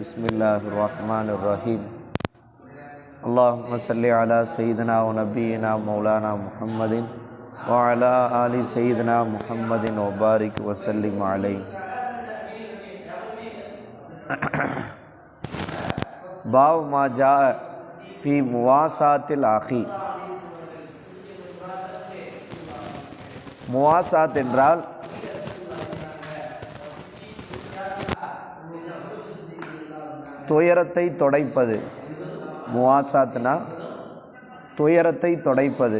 بسم اللہ الرحمن الرحیم۔ اللہم صلی علی سیدنا و نبینا مولانا محمد وعلا آل سیدنا محمد و بارک وسلم علیہ۔ باو ما جاء فی مواسات الاخی مواسات انرال துயரத்தை தொடைப்பது. முவாசாத்னா துயரத்தை தொடைப்பது.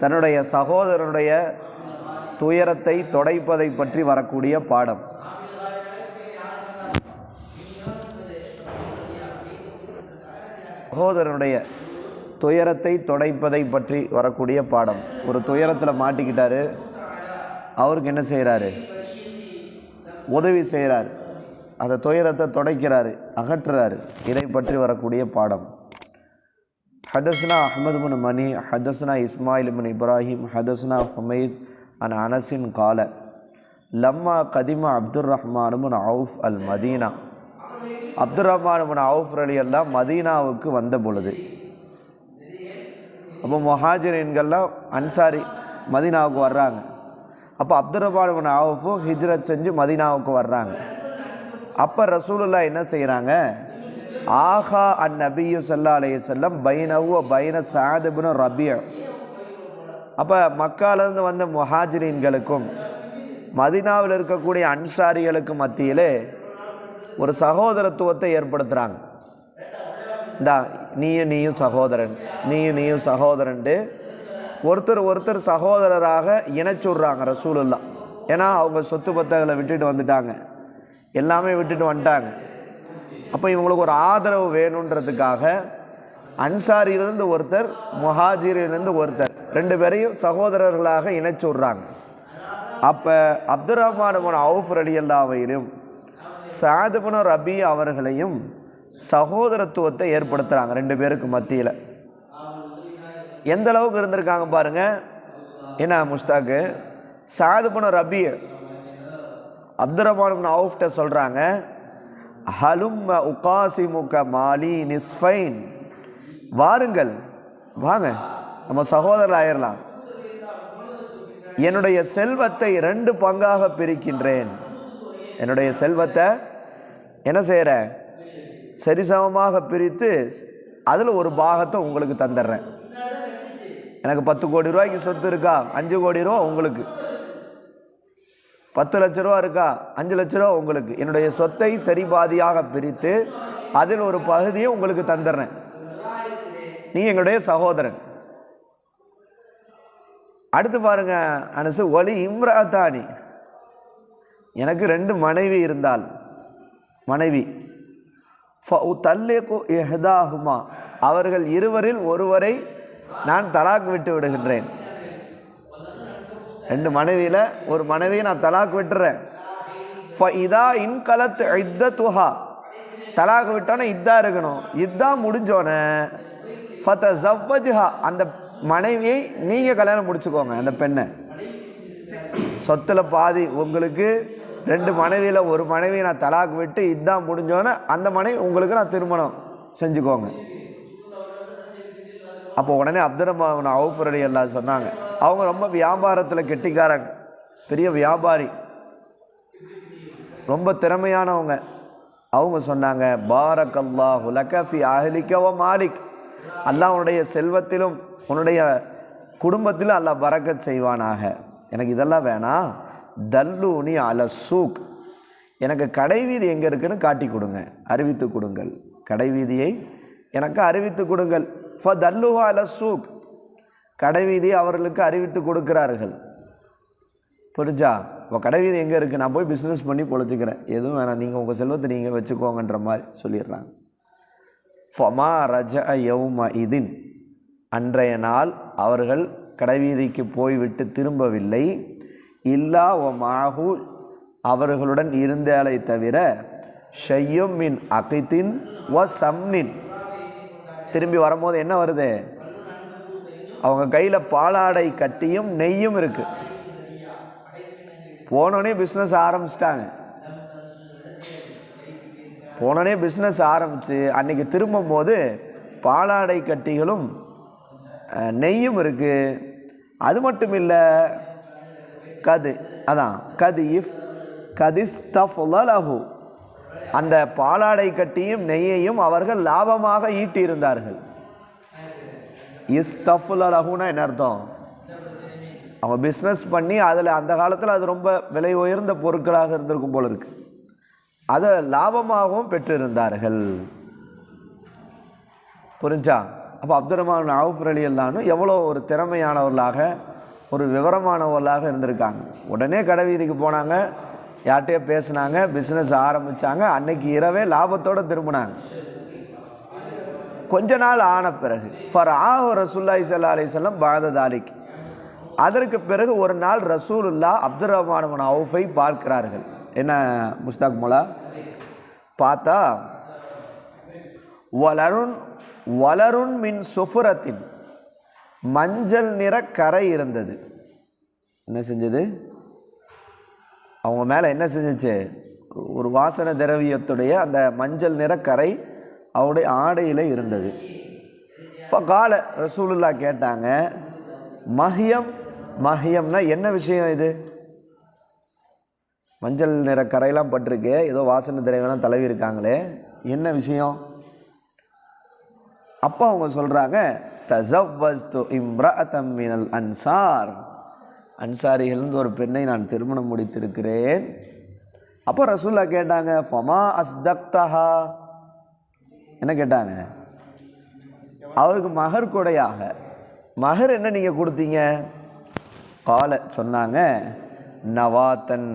தன்னுடைய சகோதரனுடைய துயரத்தை தொடைப்பதை பற்றி வரக்கூடிய பாடம். சகோதரனுடைய துயரத்தை தொடைப்பதை பற்றி வரக்கூடிய பாடம். ஒரு துயரத்தில் மாட்டிக்கிட்டாரு. அவருக்கு என்ன செய்கிறாரு உதவி செய்கிறார் அந்த துயரத்தை தொடைக்கிறாரு அகற்றுறாரு. இதை பற்றி வரக்கூடிய பாடம். ஹதஸ்னா அஹமது பின் மணி ஹதஸ்னா இஸ்மாயில் பின் இப்ராஹிம் ஹதஸ்னா ஹுமைத் அன் அனசின் கால. லம்மா கதிமா Abdur Rahman bin Auf al Medina. Abdur Rahman bin Auf Ali எல்லாம் மதீனாவுக்கு வந்த பொழுது அப்போ மொஹாஜின்கள்லாம் அன்சாரி மதீனாவுக்கு வர்றாங்க. அப்போ அப்துர் ரஹ்மான் பின் அவுஃபும் ஹிஜ்ரத் செஞ்சு மதீனாவுக்கு வர்றாங்க. அப்போ ரசூலுல்லா என்ன செய்கிறாங்க ஆஹா அன் நபியு சல்லா அலைய செல்லம் பைனவு பைன சாதபின் ரபிய அப்போ மக்காலேருந்து வந்த முஹாஜிரீன்களுக்கும் மதினாவில் இருக்கக்கூடிய அன்சாரிகளுக்கு மத்தியிலே ஒரு சகோதரத்துவத்தை ஏற்படுத்துகிறாங்க இந்தா நீயும் நீயும் சகோதரன் நீயும் நீயும் சகோதரன்ட்டு ஒருத்தர் ஒருத்தர் சகோதரராக இணைச்சுடுறாங்க ரசூலுல்லா ஏன்னா அவங்க சொத்து பத்தகளை விட்டுட்டு வந்துட்டாங்க. எல்லாமே விட்டுட்டு வந்துட்டாங்க. அப்போ இவங்களுக்கு ஒரு ஆதரவு வேணுன்றதுக்காக அன்சாரியிலிருந்து ஒருத்தர் முஹாஜிரிலிருந்து ஒருத்தர் ரெண்டு பேரையும் சகோதரர்களாக இணைச்சு விட்றாங்க. அப்போ அப்துல் ரஹ்மான் அவுஃப் அலி அல்லாவையும் சாதுபன ரபி அவர்களையும் சகோதரத்துவத்தை ஏற்படுத்துகிறாங்க ரெண்டு பேருக்கு மத்தியில். எந்த அளவுக்கு இருந்திருக்காங்க பாருங்கள் என்ன முஸ்தாக்கு சாதுபன ரபி அப்துரமான் அவுஃப்ட சொல்கிறாங்க ஹலும் உகாசிமுக மாலி நிஸ்ஃபைன். வாருங்கள் வாங்க நம்ம சகோதரர் ஆயிரலாம். என்னுடைய செல்வத்தை ரெண்டு பங்காக பிரிக்கின்றேன். என்னுடைய செல்வத்தை என்ன செய்கிற சரிசமமாக பிரித்து அதில் ஒரு பாகத்தை உங்களுக்கு தந்துடுறேன். எனக்கு பத்து கோடி ரூபாய்க்கு சொத்து இருக்கா? அஞ்சு கோடி ரூபா உங்களுக்கு. பத்து லட்ச ரூபா இருக்கா? அஞ்சு லட்ச ரூபா உங்களுக்கு. என்னுடைய சொத்தை சரி பாதியாக பிரித்து அதில் ஒரு பகுதியை உங்களுக்கு தந்துடுறேன் நீ எங்களுடைய சகோதரன். அடுத்து பாருங்க அனுசு ஒலி இம்ராத்தானி. எனக்கு ரெண்டு மனைவி இருந்தால் மனைவி. தல்லேக்கு எஹதாகுமா அவர்கள் இருவரில் ஒருவரை நான் தலாக் விட்டு விடுகின்றேன். ரெண்டு மனைவியில் ஒரு மனைவியை நான் தலாக் விட்டுறேன். இதா இன்கலத் இத்த துஹா தலாக் விட்டோன்னே இதா இருக்கணும். இதா முடிஞ்சோன்னே ஃபத்த ஜவ்வஜ்ஹா அந்த மனைவியை நீங்கள் கல்யாணம் முடிச்சுக்கோங்க அந்த பெண்ணை. சொத்தில் பாதி உங்களுக்கு ரெண்டு மனைவியில் ஒரு மனைவியை நான் தலாக் விட்டு இதான் முடிஞ்சோன்னே அந்த மனைவி உங்களுக்கு நான் திருமணம் செஞ்சுக்கோங்க. அப்போ உடனே அப்துல் ரஹ்மான் அவுஃபரடி எல்லாம் சொன்னாங்க அவங்க ரொம்ப வியாபாரத்தில் கெட்டிக்காரங்க. பெரிய வியாபாரி. ரொம்ப திறமையானவங்க. அவங்க சொன்னாங்க பாரக் அல்லாஹ் லக்கஃபி அஹலிக்கவ மாலிக். அல்லாஹ் உன்னுடைய செல்வத்திலும் உன்னுடைய குடும்பத்திலும் அல்லாஹ் பறக்கத் செய்வானாக. எனக்கு இதெல்லாம் வேணாம் தல்லூனி அல சூக். எனக்கு கடைவீதி எங்கே இருக்குன்னு காட்டி கொடுங்க. அறிவித்து கொடுங்கள். கடைவீதியை எனக்கு அறிவித்து கொடுங்கள். ஃப தல்லுவா அல சூக். கடைவீதி அவர்களுக்கு அறிவித்து கொடுக்கிறார்கள். புரிஞ்சா? இப்போ கடைவீதி எங்கே இருக்குது நான் போய் பிஸ்னஸ் பண்ணி பொழைச்சிக்கிறேன். எதுவும் வேணாம். நீங்கள் உங்கள் செல்வத்தை நீங்கள் வச்சுக்கோங்கன்ற மாதிரி சொல்லிடுறாங்க. ஃபமா ரஜ யௌம இதின். அன்றைய நாள் அவர்கள் கடைவீதிக்கு போய்விட்டு திரும்பவில்லை. இல்லா ஒ மாஹு. அவர்களுடன் இருந்தாலே தவிர ஷையும் மின் அகைத்தின் ஒ சம்னின். திரும்பி வரும்போது என்ன வருது? அவங்க கையில் பாலாடை கட்டியும் நெய்யும் இருக்குது போனோடனே பிஸ்னஸ் ஆரம்பிச்சிட்டாங்க. போனோடனே பிஸ்னஸ் ஆரம்பித்து அன்றைக்கி திரும்பும் போது பாலாடை கட்டிகளும் நெய்யும் இருக்குது அது மட்டும் இல்லை கது அதான் கது இஃப் கதிஸ்தஃலஹு அந்த பாலாடை கட்டியும் நெய்யையும் அவர்கள் லாபமாக ஈட்டியிருந்தார்கள். இஸ்தஃபுலஹுனா என்ன அர்த்தம்? அவங்க பிஸ்னஸ் பண்ணி அதில் அந்த காலத்தில் அது ரொம்ப விலை உயர்ந்த பொருட்களாக இருந்திருக்கும் போல இருக்கு. அதை லாபமாகவும் பெற்றிருந்தார்கள். புரிஞ்சா? அப்போ அப்துல் ரஹ்மான் அவுஃப் அலி அல்லான்னு எவ்வளோ ஒரு திறமையானவர்களாக ஒரு விவரமானவர்களாக இருந்திருக்காங்க. உடனே கடை வீதிக்கு போனாங்க யார்கிட்டயோ பேசுனாங்க பிஸ்னஸ் ஆரம்பித்தாங்க அன்னைக்கு இரவே லாபத்தோடு திரும்பினாங்க. கொஞ்ச நாள் ஆன பிறகு ஃபர் ஆஹ் ரசூல்லாய் சல்லா அலிசல்லம் பாகதாலிக்கு அதற்கு பிறகு ஒரு நாள் ரசூலுல்லா அப்துல் ரஹ்மான் அவுஃபை பார்க்கிறார்கள். என்ன முஸ்தாக் மோலா? பார்த்தா வளருண் வளருண் மின் சுஃபுரத்தின் மஞ்சள் நிற கரை இருந்தது. என்ன செஞ்சது? அவங்க மேலே என்ன செஞ்சுச்சு? ஒரு வாசன திரவியத்துடைய அந்த மஞ்சள் நிற கரை அவருடைய ஆடையில் இருந்தது. கால ரசூலுல்லா கேட்டாங்க மஹியம் மஹியம்னா என்ன விஷயம் இது? மஞ்சள் நிற கரையெல்லாம் பட்டிருக்கு ஏதோ வாசனை திரைவெல்லாம் தழுவி இருக்காங்களே என்ன விஷயம்? அப்போ அவங்க சொல்கிறாங்க தசவ்வஸ்து இம்ரமினல் அன்சார். அன்சாரிகள்ந்து ஒரு பெண்ணை நான் திருமணம் முடித்திருக்கிறேன். அப்போ ரசூல்லா கேட்டாங்க ஃபமா அஸ்தக்தஹா? என்ன கேட்டாங்க? அவருக்கு மகர் கொடையாக. மகர் என்ன நீங்கள் கொடுத்தீங்க? கால சொன்னாங்க நவாத்தன்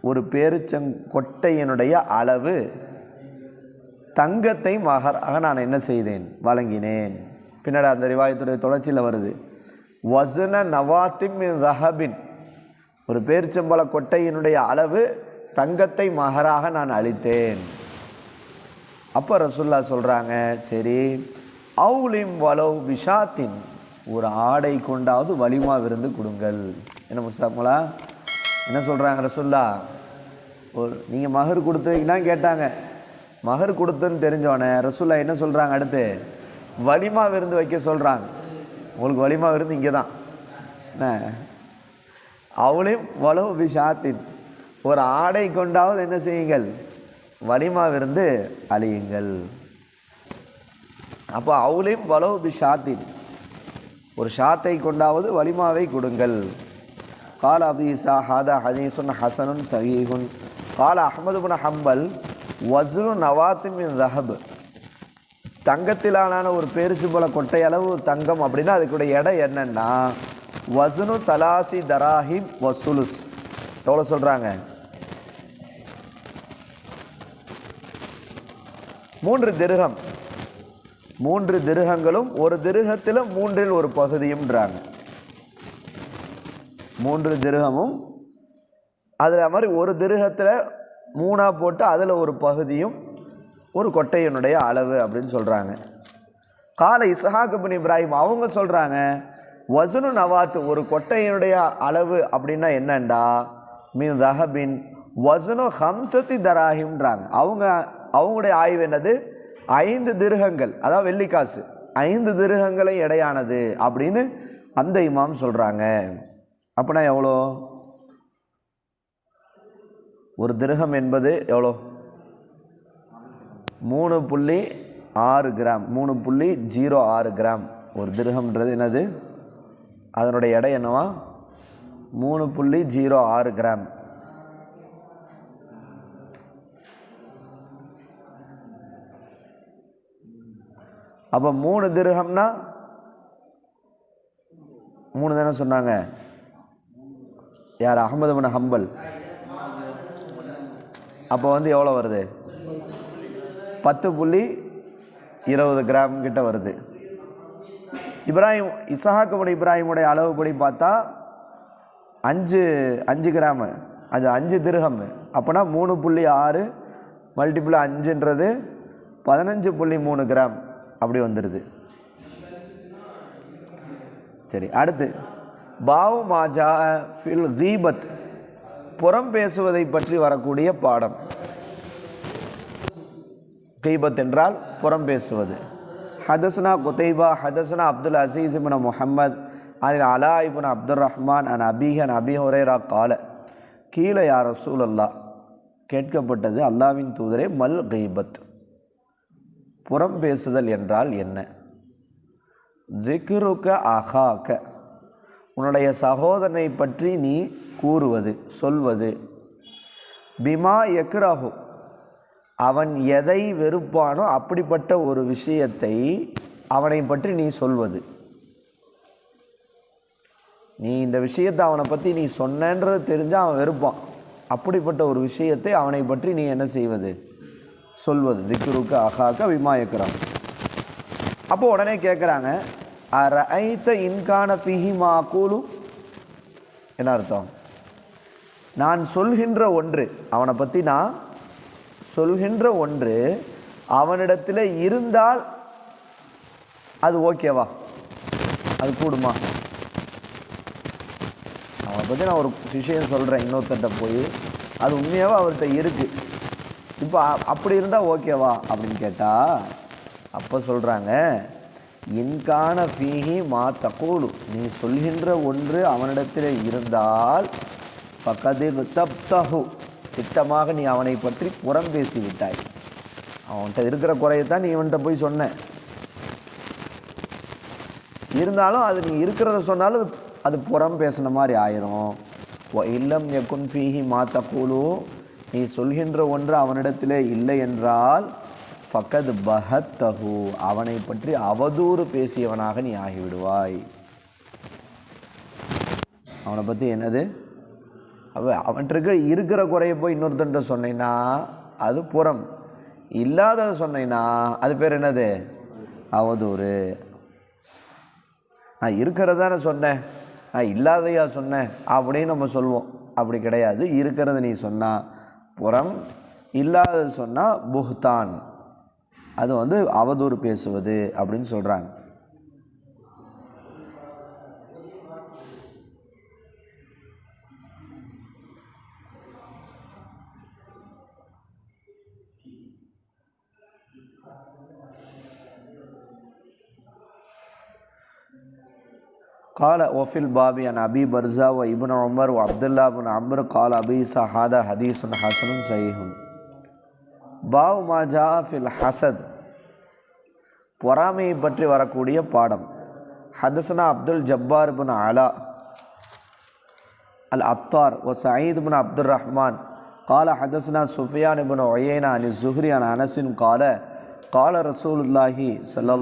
ஒரு பேருச்சங்கொட்டையனுடைய அளவு தங்கத்தை மகராக நான் என்ன செய்தேன்? வழங்கினேன். பின்னாடி அந்த ரிவாயத்துடைய தொடர்ச்சியில் வருது. வசன நவாத்தின் ரஹபின் ஒரு பேரிச்சம்பழ கொட்டையினுடைய அளவு தங்கத்தை மகராக நான் அளித்தேன். அப்போ ரசுல்லா சொல்கிறாங்க சரி அவுளிம் வலவ் விஷாத்தின் ஒரு ஆடை கொண்டாவது வலிமா விருந்து கொடுங்கள். என்ன முஸ்தாக்மலா என்ன சொல்கிறாங்க ரசுல்லா ஒரு நீங்கள் மகர் கொடுத்தீங்கன்னா கேட்டாங்க. மகர் கொடுத்துன்னு தெரிஞ்சோடனே ரசுல்லா என்ன சொல்கிறாங்க அடுத்து? வலிமா விருந்து வைக்க சொல்கிறாங்க உங்களுக்கு வலிமா விருந்து இங்கே தான் என்ன? அவளையும் வலவு விஷாத்தின் ஒரு ஆடை கொண்டாவது என்ன செய்யுங்கள்? வலிமாவிருந்து அழியுங்கள். அப்போ அவளையும் வலவு பிஷாத்தின் ஒரு ஷாத்தை கொண்டாவது வலிமாவை கொடுங்கள். கால அபிசா ஹாதா ஹதீசுன் ஹசனுன் சஹீஹுன். கால அஹமது புன் ஹம்பல் வஸ்ரு நவாத்தின் மின் ரஹப் தங்கத்திலான ஒரு பேரிச்சு போல கொட்டை அளவு தங்கம் அப்படின்னா அதுக்குடைய எடை என்னென்னா வசுனு சலாசி தராஹிம் வசுலுஸ் எவ்வளோ சொல்கிறாங்க மூன்று திருகம். மூன்று திருகங்களும் ஒரு திருகத்தில் மூன்றில் ஒரு பகுதியும்ன்றாங்க. மூன்று திருகமும் அதில் மாதிரி ஒரு திருகத்தில் மூணாக போட்டு அதில் ஒரு பகுதியும் ஒரு கொட்டையினுடைய அளவு அப்படின்னு சொல்கிறாங்க கால இஸ்ஹாக் பின் இப்ராஹிம் அவங்க சொல்கிறாங்க வசனு நவாத்து ஒரு கொட்டையினுடைய அளவு அப்படின்னா என்னண்டா? மீன் ரஹபின் வசனு ஹம்சத்தி தராஹிம்ன்றாங்க. அவங்க அவங்களுடைய ஆய்வு என்னது? ஐந்து திருகங்கள் அதாவது வெள்ளிக்காசு. ஐந்து திருகங்களை எடையானது அப்படின்னு அந்த இமாம் சொல்கிறாங்க அப்படின்னா எவ்வளோ? ஒரு திருகம் என்பது எவ்வளோ? மூணு புள்ளி ஆறு கிராம் மூணு புள்ளி ஜீரோ ஆறு கிராம். ஒரு திருகம்ன்றது என்னது? அதனுடைய எடை என்னவா? மூணு புள்ளி ஜீரோ ஆறு கிராம். அப்போ மூணு திருகம்னா மூணு தானே சொன்னாங்க. யார்? அகமது மன ஹம்பல். அப்போ வந்து எவ்வளோ வருது? பத்து புள்ளி இருபது கிராம் கிட்ட வருது. இப்ராஹிம் இசஹாக்குபடி இப்ராஹிமுடைய அளவுப்படி பார்த்தா அஞ்சு அஞ்சு கிராமு. அது அஞ்சு திருகம் அப்போனா மூணு புள்ளி ஆறு மல்டிபிள் அஞ்சுன்றது பதினஞ்சு புள்ளி மூணு கிராம். அப்படி வந்துடுது. சரி அடுத்து. பாவு மாஜா ஃபில் ஹீபத் புறம் பேசுவதை பற்றி வரக்கூடிய பாடம். கீபத் என்றால் புறம் பேசுவது. ஹதஸ்னா குத்தைபா ஹதஸ்னா அப்துல் அசீஸ் இபின் முஹம்மத் அனில் அலா இபின் அப்துல் ரஹ்மான் அன் அபிஹன் அபி ஹுரேரா கால. கீழே யார் ரசூல் அல்லா கேட்கப்பட்டது அல்லாவின் தூதரே மல் கீபத். புறம் பேசுதல் என்றால் என்ன? திக்ருக்க அகாக்க உன்னுடைய சகோதரனை பற்றி நீ கூறுவது சொல்வது. பிமா எக்ராஹு அவன் எதை வெறுப்பானோ அப்படிப்பட்ட ஒரு விஷயத்தை அவனை பற்றி நீ சொல்வது. நீ இந்த விஷயத்தை அவனை பற்றி நீ சொன்னன்றது தெரிஞ்சால் அவன் வெறுப்பான். அப்படிப்பட்ட ஒரு விஷயத்தை அவனை பற்றி நீ என்ன செய்வது? சொல்வது திக்ருக்கு அகாக்க விமாயக்கிறான் அப்போ உடனே கேட்குறாங்க ஐத்த இன்கான பிஹிமா மாக்கூலு என்ன அர்த்தம்? நான் சொல்கின்ற ஒன்று அவனை பற்றி நான் சொல்கின்ற ஒன்று அவனிடத்தில் இருந்தால் அது ஓகேவா? அது கூடுமா? அவனை பற்றி நான் ஒரு விஷயம் சொல்கிறேன் இன்னொருத்தட்ட போய் அது உண்மையாகவே அவர்கிட்ட இருக்குது இப்போ அப்படி இருந்தால் ஓகேவா? அப்படின்னு கேட்டால் அப்போ சொல்கிறாங்க இன்கான ஃபீஹி மா தகூலு. நீ சொல்கின்ற ஒன்று அவனிடத்தில் இருந்தால் பக்கது தப்தஹு திட்டமாக நீ அவனை பற்றி புறம் பேசிவிட்டாய். அவன்கிட்ட இருக்கிற குறையத்தான் நீ இவன்கிட்ட போய் சொன்ன. இருந்தாலும் அது நீ இருக்கிறத சொன்னாலும் அது அது புறம் பேசின மாதிரி ஆயிரும். இல்லம் எக்குன் ஃபீஹி மா தகூலு. நீ சொல்கின்ற ஒன்று அவனிடத்திலே இல்லை என்றால் ஃபக்கத் பஹத்தஹு அவனை பற்றி அவதூறு பேசியவனாக நீ ஆகிவிடுவாய். அவனை பற்றி என்னது? அவ அவன்கிட்ட இருக்கிற குறைய போய் இன்னொருத்தன்ட்ட சொன்னேன்னா அது புறம். இல்லாததை சொன்னேன்னா அது பேர் என்னது? அவதூறு. நான் இருக்கிறதான சொன்னேன். நான் இல்லாதையா சொன்னேன். அப்படின்னு நம்ம சொல்லுவோம் அப்படி கிடையாது. இருக்கிறத நீ சொன்னால் புறம் இல்லாதது சொன்னால் புஹ்தான். அது வந்து அவதூறு பேசுவது அப்படின்னு சொல்கிறாங்க قال وفي الباب عن أبي برزة وابن عمر وعبد الله بن عمرو قال أبي إسحاق هذا حديث حسن صحيح பாவ் மா ஜா ஃபில் ஹசத் பொறாமையை பற்றி வரக்கூடிய பாடம் ஹதஸ்னா Abdul Jabbar bin Ala al Attar ஒ சயீத் பின் அப்துல் ரஹ்மான் قال حدثنا سفيان بن عيينة عن الزهري عن أنس قال قال رسول الله صلى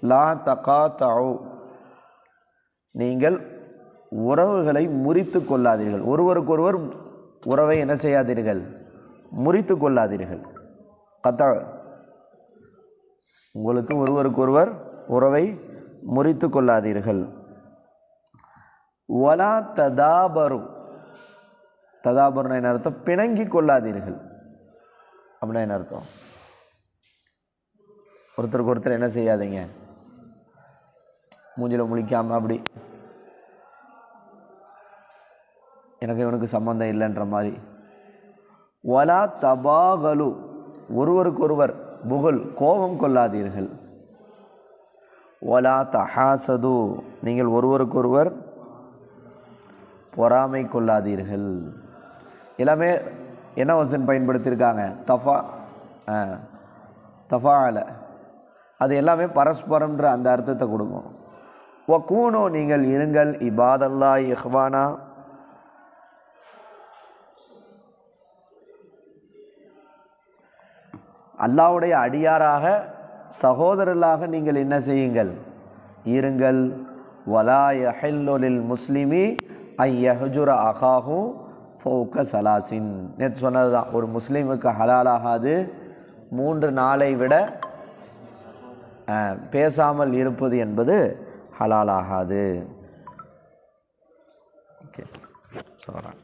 லா தகா தகோ நீங்கள் உறவுகளை முறித்து கொள்ளாதீர்கள். ஒருவருக்கொருவர் உறவை என்ன செய்யாதீர்கள்? முறித்து கொள்ளாதீர்கள். கத்தா. உங்களுக்கு ஒருவருக்கொருவர் உறவை முறித்து கொள்ளாதீர்கள். ஒலா ததாபரு. ததாபருன என்ன அர்த்தம்? பிணங்கி கொள்ளாதீர்கள். அப்படின்னா என்ன அர்த்தம்? ஒருத்தருக்கு ஒருத்தர் என்ன செய்யாதீங்க? மூஞ்சில் முழிக்காமல் அப்படி. எனக்கு இவனுக்கு சம்மந்தம் இல்லைன்ற மாதிரி. வலா தபாகலு. ஒருவருக்கொருவர் புகழ் கோபம் கொள்ளாதீர்கள். ஒலா தஹாசது. நீங்கள் ஒருவருக்கொருவர் பொறாமை கொள்ளாதீர்கள். எல்லாமே என்ன வசன் பயன்படுத்தியிருக்காங்க? தஃபா தஃபால அது எல்லாமே பரஸ்பரம்ன்ற அந்த அர்த்தத்தை கொடுக்கும். வக்கூனோ நீங்கள் இருங்கள் இபாதல்லா இஹ்வானா. அல்லாவுடைய அடியாராக சகோதரர்களாக நீங்கள் என்ன செய்யுங்கள்? இருங்கள். வலா யஹில்லுலில் முஸ்லிமி ஐ யஹ்ஜுர ஃபோக்க சலாசின். நேற்று சொன்னது தான் ஒரு முஸ்லீமுக்கு ஹலாலாகாது. மூன்று நாளை விட பேசாமல் இருப்பது என்பது ஹலாலாகாது ஓகே சொல்கிறேன்